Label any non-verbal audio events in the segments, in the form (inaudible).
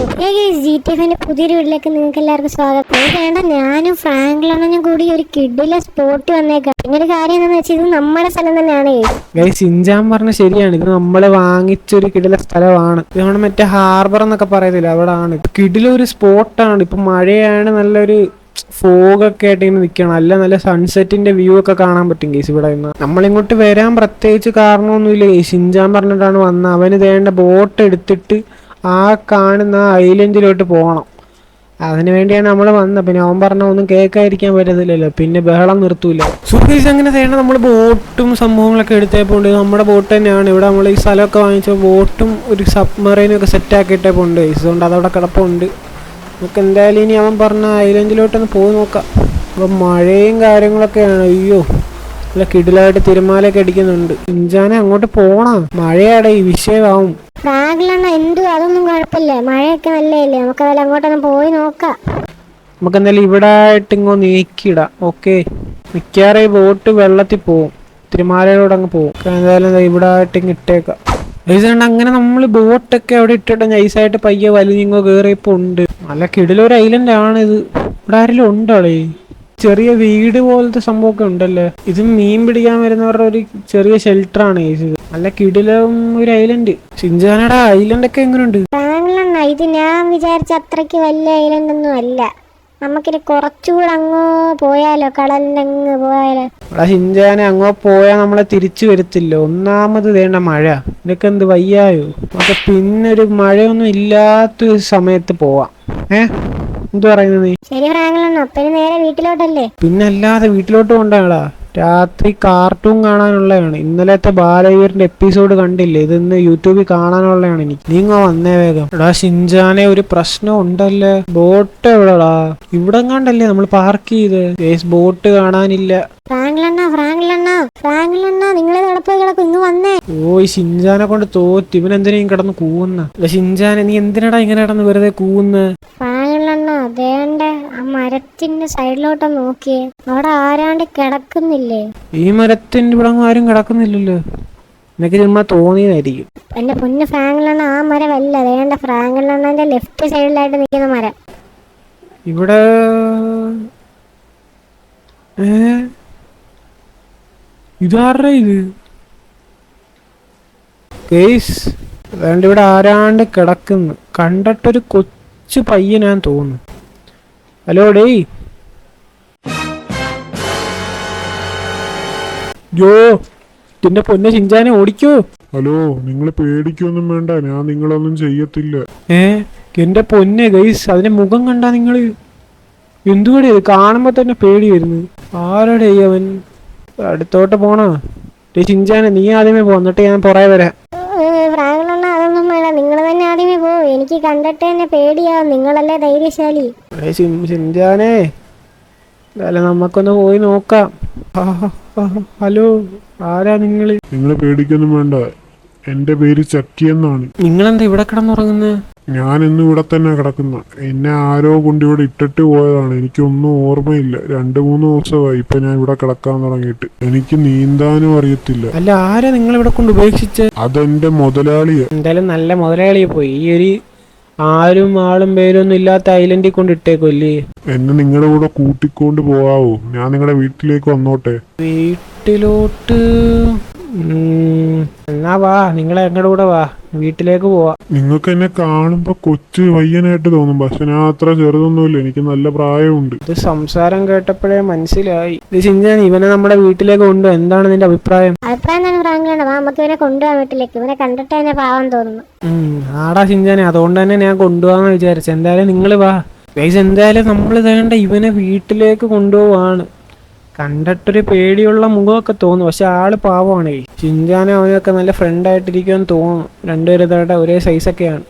G T പുതിയൊരു വീട്ടിലേക്ക് നിങ്ങൾക്ക് എല്ലാവർക്കും സ്വാഗതം. അത് വേണ്ട ഞാനും ഫ്രാങ്ക്ലണ്ണനും കൂടി ഒരു കിഡിലെ സ്പോട്ട് വന്നേക്കാം പിന്നെ ഒരു കാര്യം എന്താണെന്ന് വെച്ചാൽ ഇത് നമ്മുടെ സ്ഥലം തന്നെയാണ്. ഗൈസ് സിഞ്ചാൻ പറഞ്ഞ ശരിയാണ്. ഇത് നമ്മൾ വാങ്ങിച്ചൊരു കിടില സ്ഥലമാണ്. ഇത് നമ്മുടെ മറ്റേ ഹാർബർ എന്നൊക്കെ പറയത്തില്ല? അവിടെ ആണ് കിടിലൊരു സ്പോട്ടാണ് ഇപ്പൊ മഴയാണ് നല്ലൊരു ഫോഗ് ഒക്കെ ആയിട്ട് ഇങ്ങനെ നിൽക്കണം അല്ല നല്ല സൺസെറ്റിന്റെ വ്യൂ ഒക്കെ കാണാൻ പറ്റും കേസ് ഇവിടെ നിന്ന്. നമ്മളിങ്ങോട്ട് വരാൻ പ്രത്യേകിച്ച് കാരണമൊന്നുമില്ല ഈ സിഞ്ചാൻ പറഞ്ഞിട്ടാണ് വന്നത്. അവന് തേണ്ട ബോട്ട് എടുത്തിട്ട് ആ കാണുന്ന ഐലൻഡിലോട്ട് പോകണം. അതിനു വേണ്ടിയാണ് നമ്മൾ വന്നത്. പിന്നെ അവൻ പറഞ്ഞ ഒന്നും കേൾക്കാതിരിക്കാൻ പറ്റത്തില്ലല്ലോ. പിന്നെ ബഹളം നിർത്തൂല. സുഖീസ് അങ്ങനെ ചെയ്യണം നമ്മൾ ബോട്ടും സംഭവങ്ങളൊക്കെ എടുത്തേപ്പോണ്ട് നമ്മുടെ ബോട്ട് തന്നെയാണ്. ഇവിടെ നമ്മൾ ഈ സ്ഥലമൊക്കെ വാങ്ങിച്ച ബോട്ടും ഒരു സബ്മറൈനും ഒക്കെ സെറ്റ് ആക്കിയിട്ടേ പോണ്ട്. ഇതുകൊണ്ട് അതവിടെ കിടപ്പുണ്ട്. നമുക്ക് എന്തായാലും ഇനി അവൻ പറഞ്ഞ ഐലൻഡിലോട്ടൊന്ന് പോയി നോക്കാം. അപ്പം മഴയും കാര്യങ്ങളൊക്കെയാണ്. അയ്യോ നല്ല കിടിലായിട്ട് തിരുമാലയൊക്കെ അടിക്കുന്നുണ്ട്. ഇഞ്ചാനെ അങ്ങോട്ട് പോണാ. മഴയാടെ ഈ വിഷയമാവും. ഫ്രാങ്ക്ലണ്ണ എന്തു അതൊന്നും കുഴപ്പമില്ല. മഴയൊക്കെ നല്ലതല്ലേ? നമുക്ക് അതെല്ലാം അങ്ങോട്ടൊന്ന് പോയി നോക്കാം. നമുക്ക് എന്തായാലും ഇവിടെ ആയിട്ട് ഇങ്ങോ നീക്കിയിടാം. ഓക്കെ. മിക്കാറേ ബോട്ട് വെള്ളത്തിൽ പോവും. തിരുമാലയിലൂടെ അങ്ങ് പോവും എന്തായാലും ഇവിടെ ആയിട്ട് ഇങ്ങ് ഇട്ടേക്കാം. ഐസുണ്ട് അങ്ങനെ നമ്മൾ ബോട്ടൊക്കെ അവിടെ ഇട്ടിട്ട് നൈസായിട്ട് പയ്യെ വലിഞ്ഞിങ്ങോ കയറിയപ്പോൾ ഉണ്ട്. നല്ല കിടിലൊരു ഐലൻഡ് ആണ് ഇത് ഇവിടെ ആരെങ്കിലും ഉണ്ടോളേ ചെറിയ വീട് പോലത്തെ സംഭവമൊക്കെ ഉണ്ടല്ലേ? ഇത് മീൻ പിടിക്കാൻ വരുന്നവരുടെ ഒരു ചെറിയ ഷെൽട്ടർ ആണ് ഇത്. നല്ല കിടിലും ഒരു ഐലൻഡ് സിഞ്ചാനയുടെ ഐലൻഡ് ഒക്കെ എങ്ങനെയുണ്ട് ഇത് ഞാൻ വിചാരിച്ച അത്രയ്ക്ക് വലിയ ഐലൻഡ് ഒന്നും അല്ല. നമുക്കിനി കുറച്ചുകൂടെ അങ്ങോ പോയാലോ? കടലിന്റെ അങ്ങ് പോയാലോ? ഇവിടെ ഹിഞ്ചാനെ അങ്ങോ പോയാൽ നമ്മളെ തിരിച്ചു വരത്തില്ല. ഒന്നാമത് വേണ്ട മഴ. ഇതൊക്കെ എന്ത് വയ്യായോ? അപ്പൊ പിന്നൊരു മഴയൊന്നും ഇല്ലാത്തൊരു സമയത്ത് പോവാം. ഏ? എന്തു പറയുന്നത് നീ? ശരി ഇനി നേരെ വീട്ടിലോട്ടല്ലേ? പിന്നെ അല്ലാതെ വീട്ടിലോട്ട് കൊണ്ടാടാ രാത്രി കാർട്ടൂൺ കാണാനുള്ളതാണ്. ഇന്നലത്തെ ബാലവീറിന്റെ എപ്പിസോഡ് കണ്ടില്ലേ? ഇത് ഇന്ന് യൂട്യൂബിൽ കാണാനുള്ളതാണ് എനിക്ക്. നീങ്ങ വന്നേ വേഗം. എടാ ഷിൻജാനെ ഒരു പ്രശ്നം ഉണ്ടല്ലേ? ബോട്ട് എവിടെടാ? ഇവിടെ കണ്ടല്ലേ നമ്മൾ പാർക്ക് ചെയ്ത്? ബോട്ട് കാണാനില്ല. ഫ്രാങ്ക്ലണ്ണ ഫ്രാങ്ക്ലണ്ണ ഫ്രാങ്ക്ലണ്ണ നിങ്ങൾ നടപ്പോയി കിടക്കും? ഇങ്ങ് വന്നേ. ഓ ഈ ഷിൻജാനെ കൊണ്ട് തോറ്റ്. ഇവൻ എന്തിനാ കിടന്ന് കൂവുന്ന? ഷിൻജാനെ നീ എന്തിനാടാ ഇങ്ങനെ കിടന്ന് വെറുതെ കൂവുന്ന? ഫ്രാങ്ക്ലണ്ണ അതേണ്ട ആ മരത്തിന്റെ സൈഡിലോട്ട് നോക്കിയേ. അവിടെ ആരാണ്ട് കിടക്കുന്നില്ലേ? ഈ മരത്തിന്റെ ഇവിടെ ആരും കിടക്കുന്നില്ലല്ലോ. നിനക്ക് ചുമ്മാ തോന്നിയതായിരിക്കും. എന്റെ പൊന്ന് ഫ്രാങ്ക്ലണ്ണ ആ മരമല്ല അതേണ്ട ഫ്രാങ്ക്ലണ്ണന്റെ ലെഫ്റ്റ് സൈഡിലായിട്ട് നിൽക്കുന്ന മരം. ഇവിടെ ഇതാരുടെ ഇത്? കേസ് വേണ്ട ഇവിടെ ആരാണ്ട് കിടക്കുന്നു. കണ്ടിട്ടൊരു കൊച്ചു പയ്യനാന്ന് തോന്നുന്നു. ഹലോ ഡേയ്. ജോ ഇതിന്റെ പൊന്നെ ചിഞ്ചാനെ ഓടിക്കോ. ഹലോ നിങ്ങൾ പേടിക്കൊന്നും വേണ്ട ഞാൻ നിങ്ങളൊന്നും ചെയ്യത്തില്ല. ഏ എന്റെ പൊന്നെ ഗൈസ് അതിന്റെ മുഖം കണ്ടാ നിങ്ങൾ എന്തുകൂടെ ഇത്? കാണുമ്പോ തന്നെ പേടി വരുന്നു ആരോടെ അവൻ? അടുത്തോട്ട് പോണോ? ചിഞ്ചാനെ നീ ആദ്യമേ പോ എന്നിട്ട് ഞാൻ പുറകെ വരാം. നിങ്ങൾ തന്നെ ആദ്യമേ പോ. എനിക്ക് കണ്ടിട്ട് തന്നെ പേടിയാവും നിങ്ങളല്ലേ ധൈര്യശാലി. എന്തായാലും നമുക്കൊന്ന് പോയി നോക്കാം. ഹലോ ആരാ നിങ്ങൾ നിങ്ങൾ പേടിക്കൊന്നും വേണ്ട. എന്റെ പേര് ചക്കി എന്നാണ് നിങ്ങളെന്താ ഇവിടെ കിടന്നുറങ്ങുന്നത് ഞാൻ ഇന്ന് ഇവിടെ തന്നെ കിടക്കുന്ന. എന്നെ ആരോ കൊണ്ട് ഇവിടെ ഇട്ടിട്ട് പോയതാണ്. എനിക്കൊന്നും ഓർമ്മയില്ല. രണ്ട് മൂന്ന് ദിവസമായി ഇപ്പൊ ഞാൻ ഇവിടെ കിടക്കാൻ തുടങ്ങിയിട്ട്. എനിക്ക് നീന്താനും അറിയത്തില്ല. അല്ല ആരാ നിങ്ങളിവിടെ കൊണ്ട് ഉപേക്ഷിച്ച്? അതെന്റെ മുതലാളിയാ. എന്തായാലും നല്ല മുതലാളിയെ പോയി. ഈ ഒരു ആരും ആളും പേരൊന്നും ഇല്ലാത്ത ഐലൻഡിൽ കൊണ്ട് ഇട്ടേക്കൊല്ലേ എന്നെ നിങ്ങളുടെ കൂടെ കൂട്ടിക്കൊണ്ട് പോവാവോ ഞാൻ നിങ്ങളുടെ വീട്ടിലേക്ക് വന്നോട്ടെ? വീട്ടിലോട്ട് എന്നാ വാ. നിങ്ങളെ ഞങ്ങളുടെ കൂടെ വാ. വീട്ടിലേക്ക് പോവാ. നിങ്ങൾക്ക് എന്നെ കാണുമ്പോ കൊച്ചു വയ്യനായിട്ട് തോന്നും. പക്ഷെ ഞാൻ അത്ര ചെറുതൊന്നുമില്ല. എനിക്ക് നല്ല പ്രായമുണ്ട്. ഇത് സംസാരം കേട്ടപ്പോഴേ മനസ്സിലായി. ഇത് ചിഞ്ചാൻ ഇവനെ നമ്മുടെ വീട്ടിലേക്ക് കൊണ്ടു എന്താണ് നിന്റെ അഭിപ്രായം? അഭിപ്രായം തന്നെ വാ നമുക്ക് ഇവനെ കൊണ്ടുപോകാൻ വീട്ടിലേക്ക്. ഇവനെ കണ്ടിട്ട് തന്നെ പാവം തോന്നുന്നു. ഉം, ആടാ ചിഞ്ചാനെ. അതുകൊണ്ട് തന്നെ ഞാൻ കൊണ്ടുപോകാന്ന് വിചാരിച്ചു. എന്തായാലും നിങ്ങൾ വാ. ഗൈസ് എന്തായാലും നമ്മൾ വേണ്ട ഇവനെ വീട്ടിലേക്ക് കൊണ്ടുപോവാണ്. കണ്ടിട്ടൊരു പേടിയുള്ള മുഖമൊക്കെ തോന്നും. പക്ഷെ ആൾ പാവമാണ്. ചിഞ്ചാനും അവനൊക്കെ നല്ല ഫ്രണ്ടായിട്ടിരിക്കുമെന്ന് തോന്നുന്നു രണ്ടുപേരും ഒരേ സൈസൊക്കെയാണ്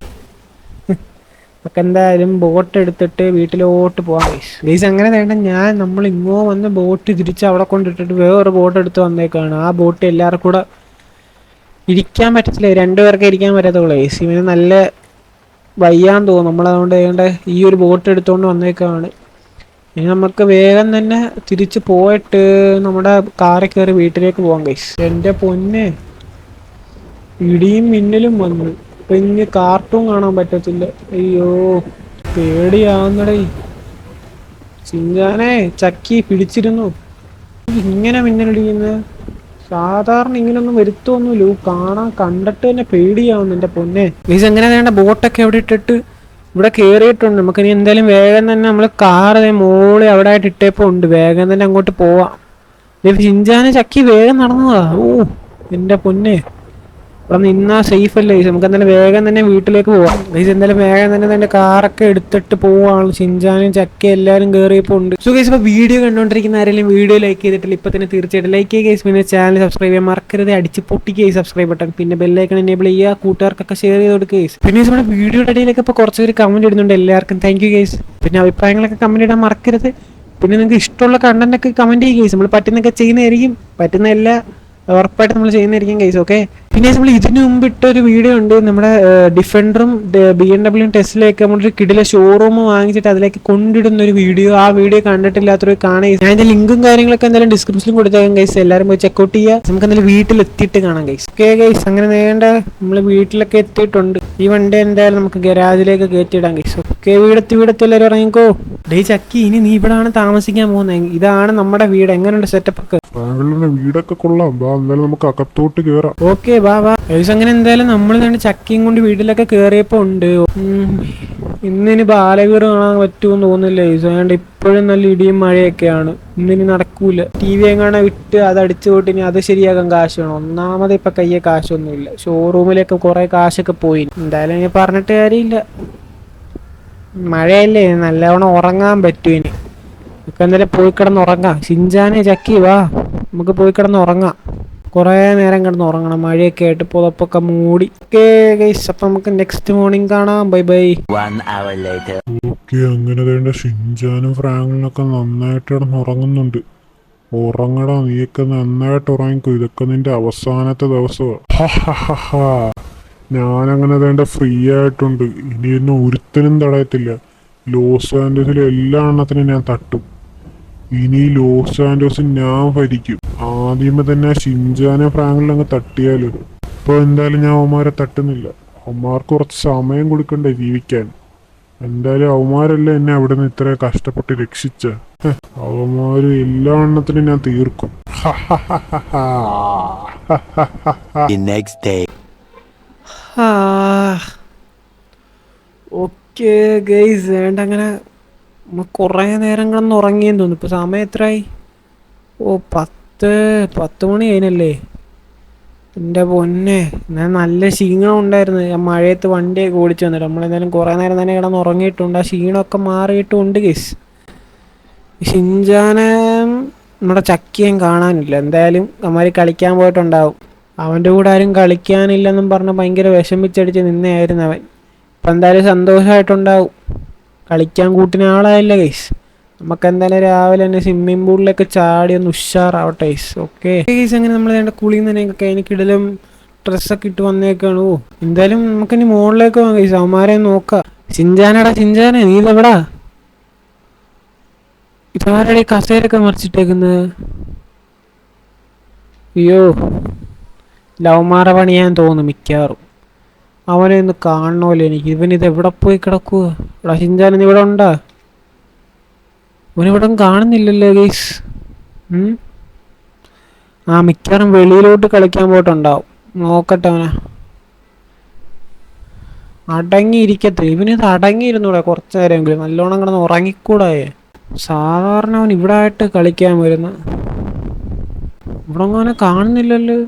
നമുക്ക് എന്തായാലും ബോട്ട് എടുത്തിട്ട് വീട്ടിലോട്ട് പോവാം ഗൈസ് ഗൈസ് അങ്ങനെ വേണ്ട ഞാൻ നമ്മൾ ഇങ്ങോ വന്ന് ബോട്ട് തിരിച്ച് അവിടെ കൊണ്ടിട്ടിട്ട് വേറൊരു ബോട്ട് എടുത്ത് വന്നേക്കാണ്. ആ ബോട്ട് എല്ലാവർക്കും കൂടെ ഇരിക്കാൻ പറ്റത്തില്ല. രണ്ടുപേർക്ക് ഇരിക്കാൻ പറ്റാത്തുള്ളൂ ഗൈസ് ഇവന് നല്ല വയ്യാൻ തോന്നും. നമ്മളതുകൊണ്ട് വേണ്ട ഈ ഒരു ബോട്ട് എടുത്തുകൊണ്ട് വന്നേക്കാണ്. ഇനി നമുക്ക് വേഗം തന്നെ തിരിച്ച് പോയിട്ട് നമ്മുടെ കാറിൽ കയറി വീട്ടിലേക്ക് പോകാം കൈസ് എന്റെ പൊന്നെ. ഇടിയും മിന്നലും വന്നു. ഇപ്പൊ ഇനി കാർട്ടൂൺ കാണാൻ പറ്റത്തില്ല. അയ്യോ പേടിയാവുന്നടേ. ചിഞ്ചാനെ ചക്കി പിടിച്ചിരുന്നു. ഇങ്ങനെ മിന്നലിടിക്കുന്ന? സാധാരണ ഇങ്ങനൊന്നും വരുത്തൊന്നുമില്ല. കാണാൻ കണ്ടിട്ട് തന്നെ പേടിയാവുന്നു എന്റെ പൊന്നെ. മീസ് എങ്ങനെ വേണ്ട ബോട്ടൊക്കെ എവിടെ ഇട്ടിട്ട് ഇവിടെ കയറിയിട്ടുണ്ട് നമുക്കിനി എന്തായാലും വേഗം തന്നെ നമ്മൾ കാറ് മോളി അവിടെ ആയിട്ട് ഇട്ടേപ്പോ ഉണ്ട്. വേഗം തന്നെ അങ്ങോട്ട് പോവാം. ദേ ചിഞ്ചാനെ ചക്കി വേഗം നടന്നതാ. ഓ എന്റെ പൊന്നെ. ഇവിടെ നിന്നാ സേഫ് അല്ലേ? നമുക്ക് എന്തായാലും വേഗം തന്നെ വീട്ടിലേക്ക് പോവാം. ഗൈസ് എന്തായാലും വേഗം തന്നെ തന്നെ കാറൊക്കെ എടുത്തിട്ട് പോവാണ്. ചിഞ്ചാനും ചക്ക എല്ലാവരും കയറിയപ്പോൾ ഉണ്ട് സോ ഗൈസ് ഇപ്പോൾ വീഡിയോ കണ്ടുകൊണ്ടിരിക്കുന്ന ആരെങ്കിലും വീഡിയോ ലൈക്ക് ചെയ്തിട്ടില്ല ഇപ്പം തന്നെ തീർച്ചയായിട്ടും ലൈക്ക് ചെയ്യുക ഗൈസ് പിന്നെ ചാനൽ സബ്സ്ക്രൈബ് ചെയ്യാൻ മറക്കരുത്. അടിച്ച് പൊട്ടിക്കുക സബ്സ്ക്രൈബ് ബട്ടൺ പിന്നെ ബെല്ലൈക്കൺ എനേബിൾ ചെയ്യുക. കൂട്ടുകാർക്കൊക്കെ ഷെയർ ചെയ്ത് കൊടുക്കുക ഗൈസ് പിന്നെ നമ്മുടെ വീഡിയോയുടെ ഇടയിലൊക്കെ ഇപ്പോൾ കുറച്ച് പേര് കമന്റ് ഇടുന്നുണ്ട് എല്ലാവർക്കും. താങ്ക് യു ഗൈസ് പിന്നെ അഭിപ്രായങ്ങളൊക്കെ കമന്റ് ഇടാൻ മറക്കരുത്. പിന്നെ നിങ്ങൾക്ക് ഇഷ്ടമുള്ള കണ്ടന്റ് ഒക്കെ കമന്റ് ചെയ്യുക ഗൈസ് നമ്മൾ പറ്റുന്നൊക്കെ ചെയ്യുന്നതായിരിക്കും. പറ്റുന്ന എല്ലാ ഉറപ്പായിട്ട് നമ്മൾ ചെയ്യുന്നതായിരിക്കും കേസ് ഓക്കെ പിന്നെ നമ്മൾ ഇതിനു മുമ്പ് ഇട്ട ഒരു വീഡിയോ ഉണ്ട് നമ്മുടെ ഡിഫൻഡറും ബി എം ഡബ്ല്യൂ ടെസ്റ്റിലേക്ക് നമ്മളൊരു കിടിലെ ഷോറൂം വാങ്ങിച്ചിട്ട് അതിലേക്ക് കൊണ്ടിടുന്ന ഒരു വീഡിയോ ആ വീഡിയോ കണ്ടിട്ടില്ലാത്തൊരു കാണാൻ ഞാൻ അതിന്റെ ലിങ്കും കാര്യങ്ങളൊക്കെ എന്തായാലും ഡിസ്ക്രിപ്ഷനിൽ കൊടുത്തേക്കാം ഗൈസ് എല്ലാവരും പോയി ചെക്കൗട്ട് ചെയ്യുക. നമുക്ക് എന്തായാലും വീട്ടിൽ എത്തിയിട്ട് കാണാം ഗൈസ് ഓക്കെ ഗൈസ് അങ്ങനെ നേണ്ട നമ്മൾ വീട്ടിലൊക്കെ എത്തിയിട്ടുണ്ട്. ഈ വണ്ടി എന്തായാലും നമുക്ക് ഗരാജിലേക്ക് കയറ്റിയിടാം ഗൈസ് ഓക്കെ വീടെത്തി വീടെത്തി എല്ലാവരും ഇറങ്ങിക്കോ. ഡേ ചക്കി ഇനി നീ ഇവിടാണ് താമസിക്കാൻ പോകുന്നത് ഇതാണ് നമ്മുടെ വീട്. എങ്ങനെയുണ്ട് സെറ്റപ്പ് ഒക്കെ? വീടൊക്കെ കൊള്ളാം. ബാ എന്തായാലും നമുക്ക് അകത്തോട്ട് കേറാം. ഓക്കെ ബാ ബാ. ഏകദേശം അങ്ങനെ എന്തായാലും നമ്മൾ തന്നെ ചക്കിയും കൊണ്ട് വീട്ടിലൊക്കെ കേറിയപ്പോ ഉണ്ട്. ഇന്നിനി ബാലവീട് കാണാൻ പറ്റുമെന്ന് തോന്നുന്നില്ല? ഏകദേശം അതുകൊണ്ട് ഇപ്പോഴും നല്ല ഇടിയും മഴയൊക്കെയാണ്. ഇന്നിനി നടക്കൂല. ടി വി എങ്ങാണെ വിട്ട് അത് അടിച്ചു പോയിട്ട് ഇനി അത് ശരിയാക്കാൻ കാശ് വേണം. ഒന്നാമത് ഇപ്പൊ കയ്യെ കാശൊന്നുമില്ല. ഷോറൂമിലൊക്കെ കുറെ കാശൊക്കെ പോയി. എന്തായാലും ഇനി പറഞ്ഞിട്ട് കാര്യമില്ല. മഴയല്ലേ നല്ലവണ്ണം ഉറങ്ങാൻ പറ്റൂ ഇനി. നമുക്ക് എന്തായാലും പോയി കിടന്ന് ഉറങ്ങാം. ഷിഞ്ചാനെ ചക്കി വാ. നമുക്ക് പോയി കിടന്ന് ഉറങ്ങാം. കുറേ നേരം കിടന്ന് ഉറങ്ങണം. മഴയൊക്കെ ആയിട്ട് പുതപ്പൊക്കെ മൂടി. ഓക്കേ ഗൈസ് അപ്പം നമുക്ക് നെക്സ്റ്റ് മോർണിംഗ് കാണാം. Bye bye One hour later. Okay അങ്ങനെ വേണ്ട ഷിഞ്ചാനും ഫ്രാങ്ക്ലിനൊക്കെ നന്നായിട്ട് കിടന്ന് ഉറങ്ങുന്നുണ്ട്. ഉറങ്ങടാ നീയൊക്കെ നന്നായിട്ട് ഉറങ്ങിക്കോ. ഇതൊക്കെ നിന്റെ അവസാനത്തെ ദിവസമാ ഞാനങ്ങനെ വേണ്ട ഫ്രീ ആയിട്ടുണ്ട്. ഇനി എന്നെ ഒരുത്തനും തടയത്തില്ല. ലോസ് ആൻഡോസിലെ എല്ലാ എണ്ണത്തിനും ഞാൻ തട്ടും. ഇനി ലോസ് ആൻഡോസ് ഞാൻ ഭരിക്കും. ആദ്യമേ തന്നെ ഷിൻജാനെ ഫ്രാങ്കിൽ അങ്ങ് തട്ടിയാലോ? ഇപ്പൊ എന്തായാലും ഞാൻ അവന്മാരെ തട്ടുന്നില്ല. അവന്മാർക്ക് കുറച്ച് സമയം കൊടുക്കണ്ടേ ജീവിക്കാൻ. എന്തായാലും അവന്മാരല്ലേ എന്നെ അവിടെ നിന്ന് ഇത്ര കഷ്ടപ്പെട്ട് രക്ഷിച്ച. അവന്മാർ എല്ലാ എണ്ണത്തിനും ഞാൻ തീർക്കും. ഓക്കെ ഗൈസ് വേണ്ട അങ്ങനെ കുറേ നേരം കിടന്ന് ഉറങ്ങിയെന്ന് തോന്നുന്നു. ഇപ്പോൾ സമയം എത്രയായി ഓ പത്ത് പത്ത് മണി കഴിഞ്ഞല്ലേ? എന്റെ പൊന്നെ ഞാൻ നല്ല ക്ഷീണം ഉണ്ടായിരുന്നു. ഞാൻ മഴയത്ത് വണ്ടിയൊക്കെ ഓടിച്ചു വന്നിട്ട് നമ്മളെന്തായാലും കുറേ നേരം തന്നെ കിടന്ന് ഉറങ്ങിയിട്ടുണ്ട്. ആ ക്ഷീണമൊക്കെ മാറിയിട്ടുണ്ട് ഗൈസ് ഷിൻജാനെ നമ്മുടെ ചക്കിയും കാണാനില്ല. എന്തായാലും അമ്മാര് കളിക്കാൻ പോയിട്ടുണ്ടാവും. അവന്റെ കൂടെ ആരും കളിക്കാനില്ലെന്നും പറഞ്ഞ് ഭയങ്കര വിഷമിച്ചടിച്ച് നിന്നെയായിരുന്നു അവൻ. ഇപ്പം എന്തായാലും സന്തോഷമായിട്ടുണ്ടാവും കളിക്കാൻ കൂട്ടിന ആളായില്ല ഗൈസ് നമുക്ക് എന്തായാലും രാവിലെ തന്നെ സ്വിമ്മിംഗ് പൂളിലൊക്കെ ചാടി ഒന്ന് ഉഷാറാവട്ടെ ഗൈസ് ഓക്കെ ഗൈസ് അങ്ങനെ നമ്മൾ വേണ്ട കുളിയിൽ നിന്ന് എനിക്ക് ഇടലും ഡ്രസ്സൊക്കെ ഇട്ട് വന്നേക്കാണ്. ഓ എന്തായാലും നമുക്കിനി മുകളിലേക്ക് പോകാം ഗൈസ് അവന്മാരെ നോക്കാം. ചിഞ്ചാനടാ സിഞ്ചാന നീ ഇതെവിടാ? ഇതാരുടെ കസേരൊക്കെ മറിച്ചിട്ടേക്കുന്നത് അയ്യോ. ലവമാറ പണിയാൻ തോന്നുന്നു മിക്കവാറും. അവനെ ഒന്ന് കാണണമല്ലോ എനിക്ക്. ഇവൻ ഇത് എവിടെ പോയി കിടക്കുക? ഇവിടെ ഷിഞ്ചാൻ ഇവിടെ ഉണ്ടാ? ഇവനിവിടെ കാണുന്നില്ലല്ലോ ഗൈസ്. ആ മിക്കവാറും വെളിയിലോട്ട് കളിക്കാൻ പോയിട്ടുണ്ടാവും. നോക്കട്ടെ അവനെ. അടങ്ങിയിരിക്കത്തില്ല ഇവനിത് അടങ്ങിയിരുന്നൂടെ കുറച്ച് നേരമെങ്കിലും നല്ലോണം കിടന്ന് ഉറങ്ങിക്കൂടായേ. സാധാരണ അവൻ ഇവിടെ ആയിട്ട് കളിക്കാൻ വരുന്ന. ഇവിടെ അങ്ങനെ കാണുന്നില്ലല്ലോ.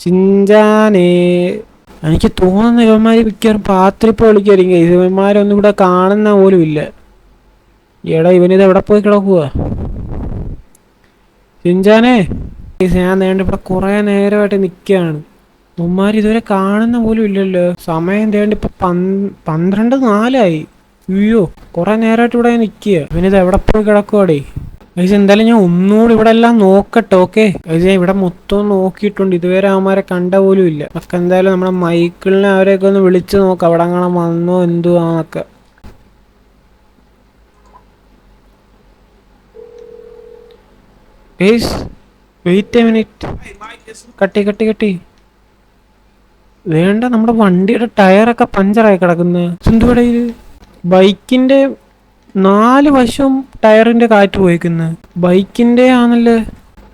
ചിഞ്ചാനേ. എനിക്ക് തോന്നുന്ന ഇവന്മാര് മിക്കവാറും പാത്രിപ്പ് വിളിക്കായിരിക്കും ഇവന്മാരൊന്നും ഇവിടെ കാണുന്ന പോലും ഇല്ല. എടാ ഇവനിത് എവിടെ പോയി കിടക്കുക ചിഞ്ചാനേ. ഞാൻ നേണ്ട ഇവിടെ കുറെ നേരമായിട്ട് നിൽക്കുകയാണ്. ഉമ്മാർ ഇതുവരെ കാണുന്ന പോലും ഇല്ലല്ലോ. സമയം തേണ്ട ഇപ്പൊ പന്ത് പന്ത്രണ്ട് നാലായി. അയ്യോ കുറെ നേരമായിട്ട് ഇവിടെ നിൽക്കുക. ഇവനിത് എവിടെ പോയി കിടക്കുവാടേ? ഗൈസ് എന്തായാലും ഞാൻ ഒന്നുകൂടി ഇവിടെ എല്ലാം നോക്കട്ടെ ഓക്കെ ഗൈസ് ഞാൻ ഇവിടെ മൊത്തം നോക്കിയിട്ടുണ്ട്. ഇതുവരെ അവന്മാരെ കണ്ട പോലും ഇല്ല. നമുക്ക് എന്തായാലും നമ്മുടെ മൈക്കിളിനെ അവരെയൊക്കെ ഒന്ന് വിളിച്ച് നോക്കാം. അവിടെ അങ്ങനെ വന്നോ എന്തുവാന്നൊക്കെ ഗൈസ് വെയിറ്റ് എ മിനിറ്റ് കട്ടി കട്ടി കട്ടി. വേണ്ട നമ്മുടെ വണ്ടിയുടെ ടയറൊക്കെ പഞ്ചറായി കിടക്കുന്നത് എന്തുവിടെ ബൈക്കിന്റെ നാല് വശവും ടയറിന്റെ കാറ്റ് പോയിക്കുന്നു. ബൈക്കിന്റെ ആണല്ലേ?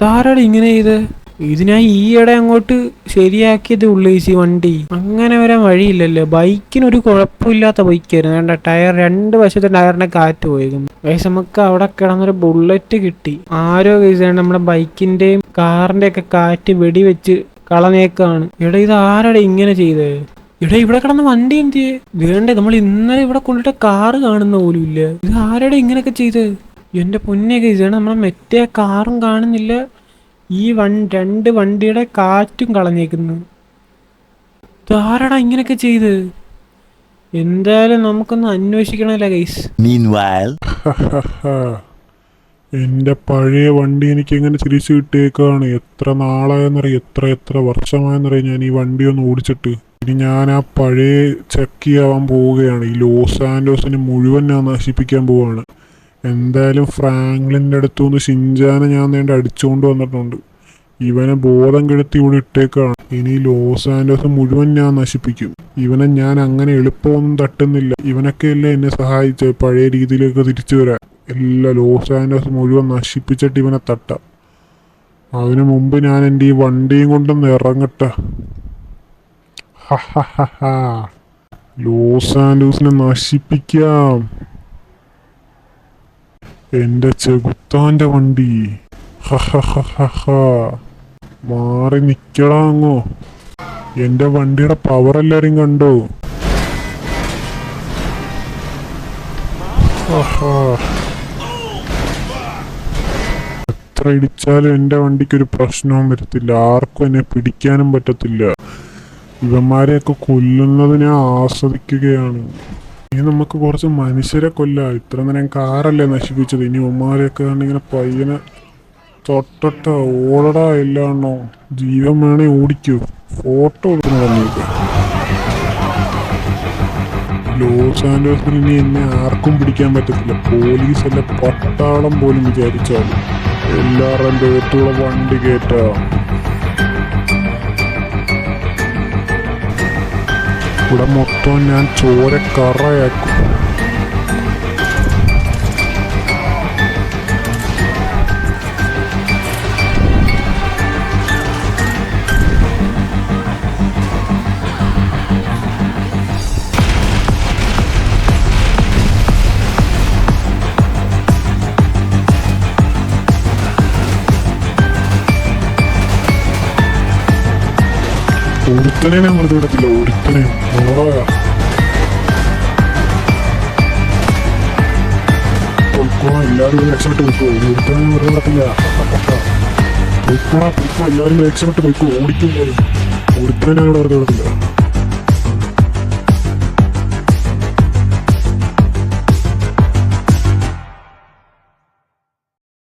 ധാരാളം ഇങ്ങനെ ചെയ്ത്? ഇതിനായി ഈയിടെ അങ്ങോട്ട് ശരിയാക്കിയതേ ഉള്ളൂ ഈ വണ്ടി. അങ്ങനെ വരാൻ വഴിയില്ലല്ലോ. ബൈക്കിന് ഒരു കുഴപ്പമില്ലാത്ത ബൈക്കായിരുന്നു. വേണ്ട ടയർ രണ്ട് വശത്തെ ടയറിന്റെ കാറ്റ് പോയിരുന്നു വയസ്സ് നമുക്ക് അവിടെ കിടന്നൊരു ബുള്ളറ്റ് കിട്ടി. ആരോ കേസാണ് നമ്മുടെ ബൈക്കിന്റെയും കാറിന്റെ ഒക്കെ കാറ്റ് വെടിവെച്ച് കളഞ്ഞേക്കാണ്. എടാ ഇത് ആരാടാ ഇങ്ങനെ ചെയ്തത് എടാ ഇവിടെ കിടന്ന വണ്ടി എന്ത് വേണ്ടേ നമ്മൾ ഇന്നലെ ഇവിടെ കൊണ്ടിട്ട കാറ് കാണുന്ന പോലും ഇല്ല. ഇത് ആരുടെ ഇങ്ങനെയൊക്കെ ചെയ്ത്? എന്റെ പൊന്നെയൊക്കെ ഇതാണ് നമ്മളെ മറ്റേ കാറും കാണുന്നില്ല. ഈ വൺ രണ്ട് വണ്ടിയുടെ കാറ്റും കളഞ്ഞേക്കുന്നു. ഇതാരാടാ ഇങ്ങനെയൊക്കെ ചെയ്ത്? എന്തായാലും നമുക്കൊന്ന് അന്വേഷിക്കണമല്ലോ ഗൈസ് Meanwhile, (laughs) എന്റെ പഴയ വണ്ടി എനിക്ക് എങ്ങനെ തിരിച്ചു കിട്ടിയേക്കാണ്? എത്ര നാളായെന്നറിയാം എത്ര എത്ര വർഷമായെന്നറിയാം ഞാൻ ഈ വണ്ടി ഒന്ന് ഓടിച്ചിട്ട്. ഇനി ഞാൻ ആ പഴയ ചക്കിയാവാൻ പോവുകയാണ്. ഈ ലോസ് ആൻഡോസിനെ മുഴുവൻ ഞാൻ നശിപ്പിക്കാൻ പോവുകയാണ്. എന്തായാലും ഫ്രാങ്ക്ലിന്റെ അടുത്തുനിന്ന് ഷിൻജാനെ ഞാൻ നേണ്ട അടിച്ചുകൊണ്ട് വന്നിട്ടുണ്ട്. ഇവനെ ബോധം കെടുത്തി ഇവിടെ ഇട്ടേക്കാണ്. ഇനി ലോസ് ആൻഡോസ് മുഴുവൻ ഞാൻ നശിപ്പിക്കും. ഇവനെ ഞാൻ അങ്ങനെ എളുപ്പമൊന്നും തട്ടുന്നില്ല. ഇവനൊക്കെയല്ലേ എന്നെ സഹായിച്ച് പഴയ രീതിയിലേക്ക് തിരിച്ചു വരാൻ. എല്ലാ ലോസ് ആൻഡോസ് മുഴുവൻ നശിപ്പിച്ചിട്ട് ഇവനെ തട്ടാം. അതിനു മുമ്പ് ഞാൻ എന്റെ ഈ വണ്ടിയും കൊണ്ടൊന്ന് ഇറങ്ങട്ടെ. ലോസ് ആൻഡോസിനെ നശിപ്പിക്കാം. എന്റെ ചെകുത്താന്റെ വണ്ടി. മാറി നിക്കടാ അങ്ങോ എന്റെ വണ്ടിയുടെ പവർ എല്ലാരും കണ്ടോ. എത്ര ഇടിച്ചാലും എന്റെ വണ്ടിക്ക് ഒരു പ്രശ്നവും വരത്തില്ല. ആർക്കും എന്നെ പിടിക്കാനും പറ്റത്തില്ല. ഇവന്മാരെയൊക്കെ കൊല്ലുന്നതിനെ ആസ്വദിക്കുകയാണ്. ഇനി നമുക്ക് കുറച്ച് മനുഷ്യരെ കൊല്ലാം. ഇത്ര നേരം കാറല്ലേ നശിപ്പിച്ചത്? ഇനി ഉമ്മാരെയൊക്കെ ഇങ്ങനെ പയ്യനെ തൊട്ടട്ട ഓടടാ ഇല്ലാണോ ജീവൻ വേണേ ഓടിക്കൂ. ഫോട്ടോ എടുക്കുന്ന പറഞ്ഞേക്ക് ലോസ് ആൻഡോസിൽ ഇനി എന്നെ ആർക്കും പിടിക്കാൻ പറ്റത്തില്ല. പോലീസ് അല്ല പട്ടാളം പോലും വിചാരിച്ചാലും. എല്ലാവരുടെയും ദേഹത്തുള്ള വണ്ടി കയറ്റാ ഇവിടെ മൊത്തം ഞാൻ ചോര കറയാക്കും ഒരുത്തനെ ഞാൻ വെറുതെ വിടത്തില്ല ഒരുത്തനെ ഓടാ പൊയ്ക്കോ എല്ലാവരും രക്ഷപ്പെട്ട് പോയിക്കോ. ഒരുത്തനെ വെറുതെ വിടത്തില്ല. പൊയ്ക്കോടാ പൊയ്ക്കോ എല്ലാവരും രക്ഷപ്പെട്ട് പോയിക്കോ. ഓടിക്കും ഒരുത്തനെ ഞാൻ ഇവിടെ വെറുതെ വിടത്തില്ല.